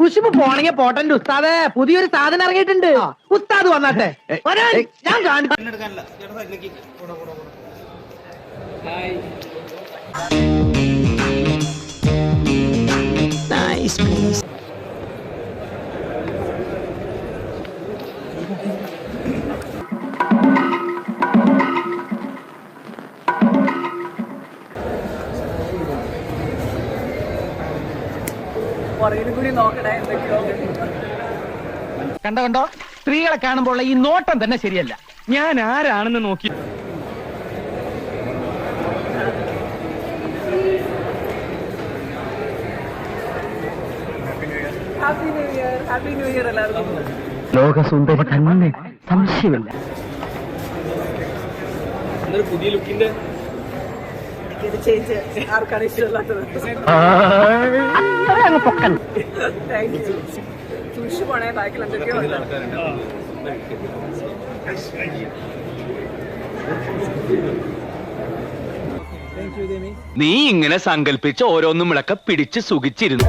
കുശുമ്പ് പോണെങ്കിൽ പോട്ടന്റെ ഉസ്താദേ പുതിയൊരു സാധനം ഇറങ്ങിയിട്ടുണ്ട് ഉസ്താദ് വന്നാട്ടെ വരാൻ. ഞാൻ കാണിച്ചു പുറകിൽ കൂടി നോക്കണേ എന്തൊക്കെയോ. കണ്ടോ കണ്ടോ? സ്ത്രീകളെ കാണുമ്പോൾ ഈ നോട്ടം തന്നെ ശരിയല്ല. ഞാൻ ആരാണെന്ന് നോക്കി happy new year happy new year എല്ലാവർക്കും. ലോകസുന്ദരി തന്നെ സംശയമില്ല. ചേഞ്ച് ആർക്കാണ് ഇഷ്ടമില്ലാത്തത് താങ്ക് യു പോണേ ബാക്കിൽ എന്തൊക്കെയോ. നീ ഇങ്ങനെ സങ്കല്പിച്ച് ഓരോന്നും വിളക്ക പിടിച്ച് സുഖിച്ചിരുന്നു